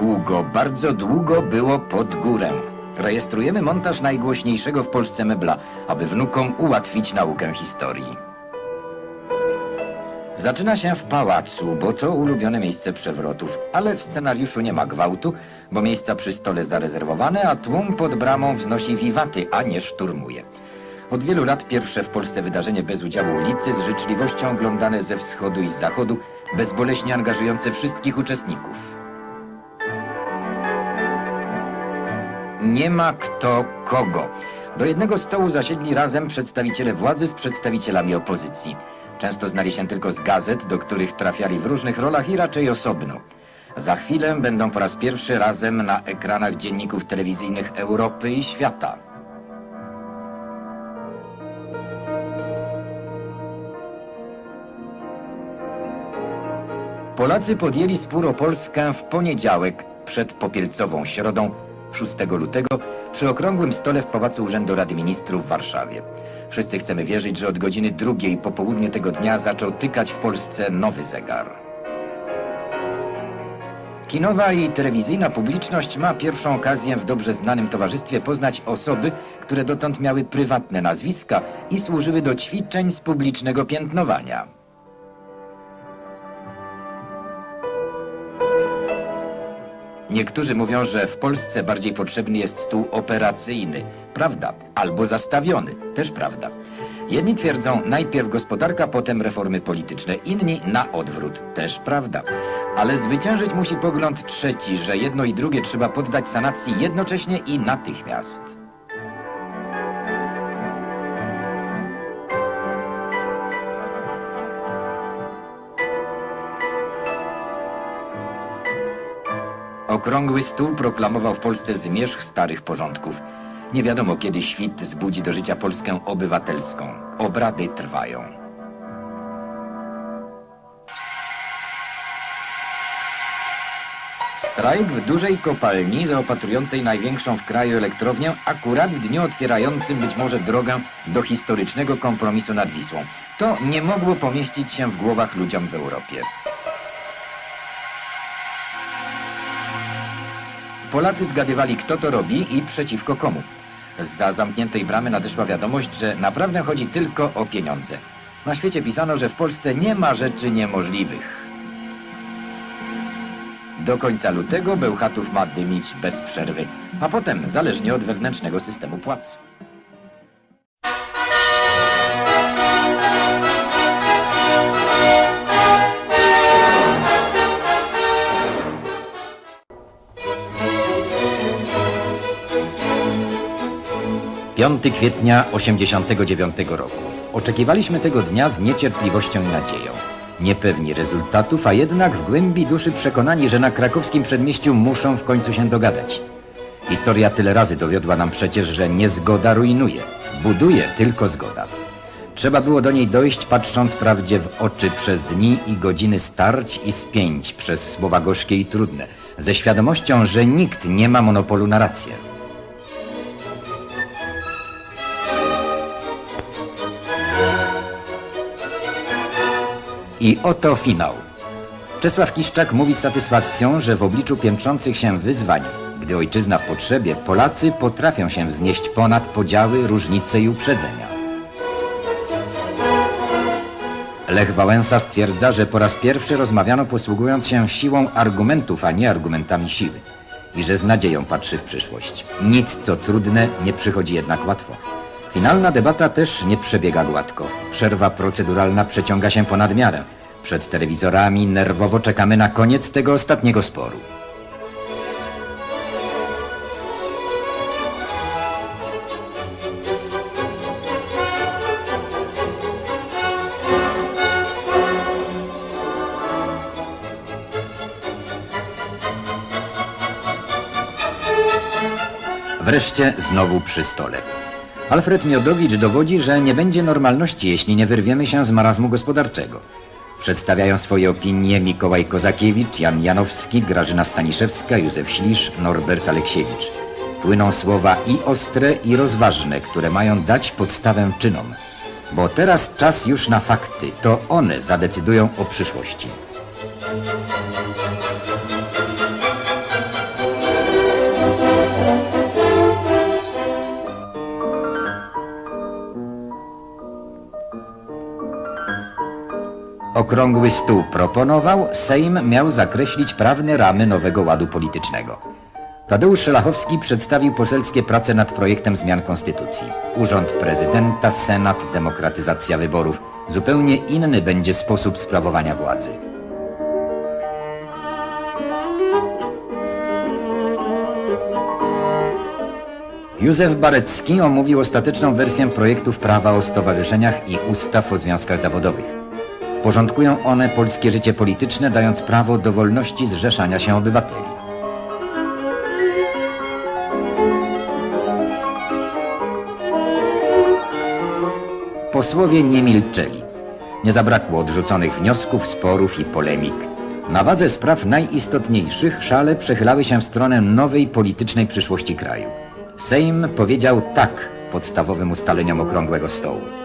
Długo, bardzo długo było pod górę. Rejestrujemy montaż najgłośniejszego w Polsce mebla, aby wnukom ułatwić naukę historii. Zaczyna się w pałacu, bo to ulubione miejsce przewrotów, ale w scenariuszu nie ma gwałtu, bo miejsca przy stole zarezerwowane, a tłum pod bramą wznosi wiwaty, a nie szturmuje. Od wielu lat pierwsze w Polsce wydarzenie bez udziału ulicy, z życzliwością oglądane ze wschodu i z zachodu, bezboleśnie angażujące wszystkich uczestników. Nie ma kto kogo. Do jednego stołu zasiedli razem przedstawiciele władzy z przedstawicielami opozycji. Często znali się tylko z gazet, do których trafiali w różnych rolach i raczej osobno. Za chwilę będą po raz pierwszy razem na ekranach dzienników telewizyjnych Europy i świata. Polacy podjęli spór o Polskę w poniedziałek przed popielcową środą 6 lutego przy okrągłym stole w Pałacu Urzędu Rady Ministrów w Warszawie. Wszyscy chcemy wierzyć, że od godziny drugiej po południu tego dnia zaczął tykać w Polsce nowy zegar. Kinowa i telewizyjna publiczność ma pierwszą okazję w dobrze znanym towarzystwie poznać osoby, które dotąd miały prywatne nazwiska i służyły do ćwiczeń z publicznego piętnowania. Niektórzy mówią, że w Polsce bardziej potrzebny jest stół operacyjny. Prawda. Albo zastawiony. Też prawda. Jedni twierdzą najpierw gospodarka, potem reformy polityczne. Inni na odwrót. Też prawda. Ale zwyciężyć musi pogląd trzeci, że jedno i drugie trzeba poddać sanacji jednocześnie i natychmiast. Okrągły stół proklamował w Polsce zmierzch starych porządków. Nie wiadomo, kiedy świt zbudzi do życia Polskę obywatelską. Obrady trwają. Strajk w dużej kopalni zaopatrującej największą w kraju elektrownię akurat w dniu otwierającym być może drogę do historycznego kompromisu nad Wisłą. To nie mogło pomieścić się w głowach ludziom w Europie. Polacy zgadywali, kto to robi i przeciwko komu. Za zamkniętej bramy nadeszła wiadomość, że naprawdę chodzi tylko o pieniądze. Na świecie pisano, że w Polsce nie ma rzeczy niemożliwych. Do końca lutego Bełchatów ma dymić bez przerwy, a potem zależnie od wewnętrznego systemu płac. Piąty kwietnia 89 roku. Oczekiwaliśmy tego dnia z niecierpliwością i nadzieją. Niepewni rezultatów, a jednak w głębi duszy przekonani, że na krakowskim przedmieściu muszą w końcu się dogadać. Historia tyle razy dowiodła nam przecież, że niezgoda rujnuje. Buduje tylko zgoda. Trzeba było do niej dojść, patrząc prawdzie w oczy przez dni i godziny starć i spięć przez słowa gorzkie i trudne, ze świadomością, że nikt nie ma monopolu na rację. I oto finał. Czesław Kiszczak mówi z satysfakcją, że w obliczu piętrzących się wyzwań, gdy ojczyzna w potrzebie, Polacy potrafią się wznieść ponad podziały, różnice i uprzedzenia. Lech Wałęsa stwierdza, że po raz pierwszy rozmawiano posługując się siłą argumentów, a nie argumentami siły. I że z nadzieją patrzy w przyszłość. Nic, co trudne, nie przychodzi jednak łatwo. Finalna debata też nie przebiega gładko. Przerwa proceduralna przeciąga się ponad miarę. Przed telewizorami nerwowo czekamy na koniec tego ostatniego sporu. Wreszcie znowu przy stole. Alfred Miodowicz dowodzi, że nie będzie normalności, jeśli nie wyrwiemy się z marazmu gospodarczego. Przedstawiają swoje opinie Mikołaj Kozakiewicz, Jan Janowski, Grażyna Staniszewska, Józef Ślisz, Norbert Aleksiewicz. Płyną słowa i ostre, i rozważne, które mają dać podstawę czynom. Bo teraz czas już na fakty, to one zadecydują o przyszłości. Okrągły stół proponował, Sejm miał zakreślić prawne ramy nowego ładu politycznego. Tadeusz Szelachowski przedstawił poselskie prace nad projektem zmian konstytucji. Urząd prezydenta, senat, demokratyzacja wyborów. Zupełnie inny będzie sposób sprawowania władzy. Józef Barecki omówił ostateczną wersję projektów prawa o stowarzyszeniach i ustaw o związkach zawodowych. Porządkują one polskie życie polityczne, dając prawo do wolności zrzeszania się obywateli. Posłowie nie milczeli. Nie zabrakło odrzuconych wniosków, sporów i polemik. Na wadze spraw najistotniejszych szale przechylały się w stronę nowej politycznej przyszłości kraju. Sejm powiedział tak podstawowym ustaleniom okrągłego stołu.